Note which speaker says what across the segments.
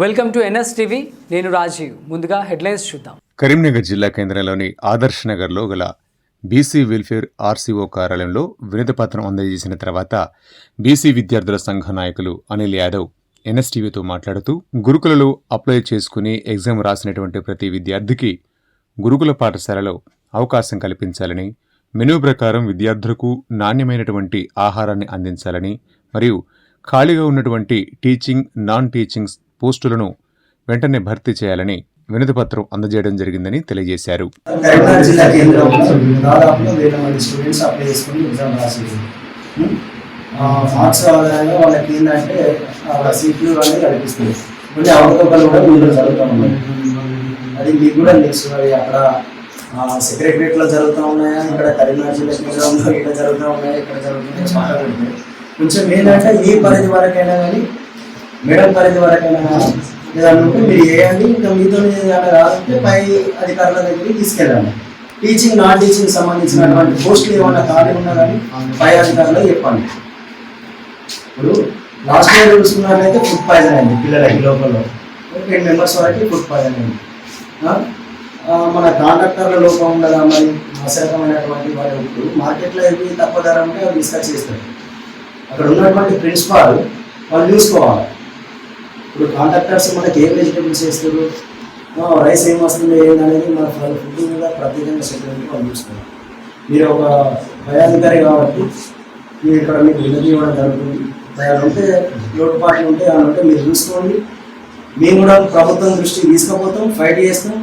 Speaker 1: Welcome to NS TV. నేను రాజీవ్. ముందుగా headlines చూద్దాం.
Speaker 2: కరీంనగర్ జిల్లా కేంద్రంలోని ఆదర్శ్ నగర్లో గల బీసీ వెల్ఫేర్ ఆర్సీఓ కార్యాలయంలో వినతి పత్రం అందజేసిన తర్వాత బీసీ విద్యార్థుల సంఘ నాయకులు అనిల్ యాదవ్ ఎన్ఎస్టీవీతో మాట్లాడుతూ గురుకులలో అప్లై చేసుకుని ఎగ్జామ్ రాసినటువంటి ప్రతి విద్యార్థికి గురుకుల పాఠశాలలో అవకాశం కల్పించాలని మెనూ ప్రకారం విద్యార్థులకు నాణ్యమైనటువంటి ఆహారాన్ని అందించాలని మరియు ఖాళీగా ఉన్నటువంటి టీచింగ్ నాన్ టీచింగ్ పోస్టులను వెంటనే భర్తీ చేయాలని వినతి పత్రం అందజేయడం జరిగిందని తెలియజేశారు.
Speaker 3: మార్క్స్ ఆధారంగా వాళ్ళకి ఏంటంటే ఆ సీట్లు అనేది కల్పిస్తుంది కొన్ని అవకతవకలు కూడా ముందు జరుగుతూ ఉన్నాయి. అది మీకు కూడా తెలుసు అవి అక్కడ సెక్రటరియట్లో జరుగుతూ ఉన్నాయా? ఇక్కడ కరీంనగర్ జిల్లా కేంద్రంలో ఇక్కడ జరుగుతూ ఉన్నాయా? ఇక్కడ జరుగుతున్నాయి చాలా కొంచెం ఏంటంటే ఏ పరిధి వరకైనా కానీ మేడం పరిధి వరకైనా కానీ ఏదన్నా ఉంటే మీరు చేయండి. ఇంకా మీతో ఏదైనా రాదంటే పై అధికారుల దగ్గరికి తీసుకెళ్ళండి టీచింగ్ నాన్ టీచింగ్ సంబంధించినటువంటి పోస్టులు ఏమన్నా ఖాళీ ఉన్నా కానీ పై అధికారులకు చెప్పండి. ఇప్పుడు లాస్ట్ ఇయర్ చూసుకున్నట్లయితే ఫుడ్ పాయిజన్ అయింది పిల్లలకి లోపల. టెన్ మెంబర్స్ వరకు ఫుడ్ పాయిజన్ అయింది. మన కాంట్రాక్టర్ల లోపం ఉండగా మరి? అసరకమైనటువంటి వాళ్ళు ఇప్పుడు మార్కెట్లో ఇవి తక్కువ ధర ఉంటే అవి డిస్కస్ చేస్తారు. అక్కడ ఉన్నటువంటి ప్రిన్సిపాల్ వాళ్ళు చూసుకోవాలి. ఇప్పుడు కాంట్రాక్టర్స్ మనకి ఏం వెజిటేబుల్స్ వేస్తారు? రైస్ ఏం వస్తుంది? ఏంది మన ఫుడ్ మీద ప్రత్యేకంగా సెక్యూరిటీ వాళ్ళు మీరు ఒక భయాధికారి కాబట్టి మీరు ఇక్కడ మీకు వినతి ఇవ్వడం జరుగుతుంది. ఉంటే లోటుపాట్లు ఉంటే అని ఉంటే మీరు చూసుకోండి. మేము కూడా ప్రభుత్వం దృష్టికి తీసుకుపోతాం ఫైట్ చేస్తాం.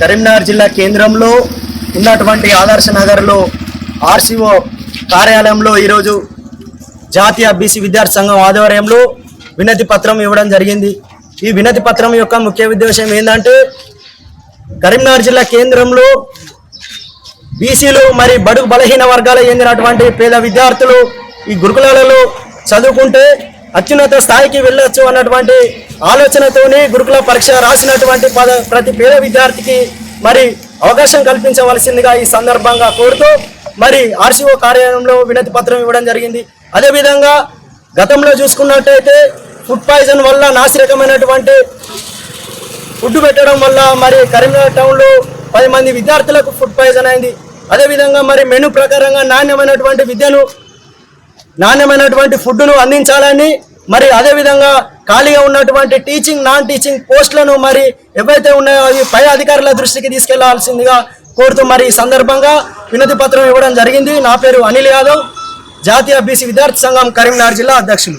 Speaker 3: కరీంనగర్ జిల్లా కేంద్రంలో ఉన్నటువంటి ఆదర్శ నగర్లో ఆర్సీఓ కార్యాలయంలో ఈరోజు జాతీయ బీసీ విద్యార్థి సంఘం ఆధ్వర్యంలో వినతి పత్రం ఇవ్వడం జరిగింది. ఈ వినతి పత్రం యొక్క ముఖ్య ఉద్దేశం ఏంటంటే కరీంనగర్ జిల్లా కేంద్రంలో బీసీలు మరి బడుగు బలహీన వర్గాలు చెందినటువంటి పేద విద్యార్థులు ఈ గురుకులాలలో చదువుకుంటే అత్యున్నత స్థాయికి వెళ్ళొచ్చు అన్నటువంటి ఆలోచనతోనే గురుకుల పరీక్ష రాసినటువంటి పద ప్రతి పేద విద్యార్థికి మరి అవకాశం కల్పించవలసిందిగా ఈ సందర్భంగా కోరుతూ మరి ఆర్సీఓ కార్యాలయంలో వినతి పత్రం ఇవ్వడం జరిగింది. అదేవిధంగా గతంలో చూసుకున్నట్టయితే ఫుడ్ పాయిజన్ వల్ల నాసిరకమైనటువంటి ఫుడ్ పెట్టడం వల్ల మరి కరీంనగర్ టౌన్లో పది మంది విద్యార్థులకు ఫుడ్ పాయిజన్ అయింది. అదేవిధంగా మరి మెను ప్రకారంగా నాణ్యమైనటువంటి విద్యను నాణ్యమైనటువంటి ఫుడ్ను అందించాలని మరి అదేవిధంగా ఖాళీగా ఉన్నటువంటి టీచింగ్ నాన్ టీచింగ్ పోస్టులను మరి ఎవైతే ఉన్నాయో అవి పై అధికారుల దృష్టికి తీసుకెళ్ళాల్సిందిగా కోరుతూ మరి ఈ సందర్భంగా వినతి పత్రం ఇవ్వడం జరిగింది. నా పేరు అనిల్ యాదవ్. జాతీయ బీసీ విద్యార్థి సంఘం కరీంనగర్ జిల్లా అధ్యక్షులు.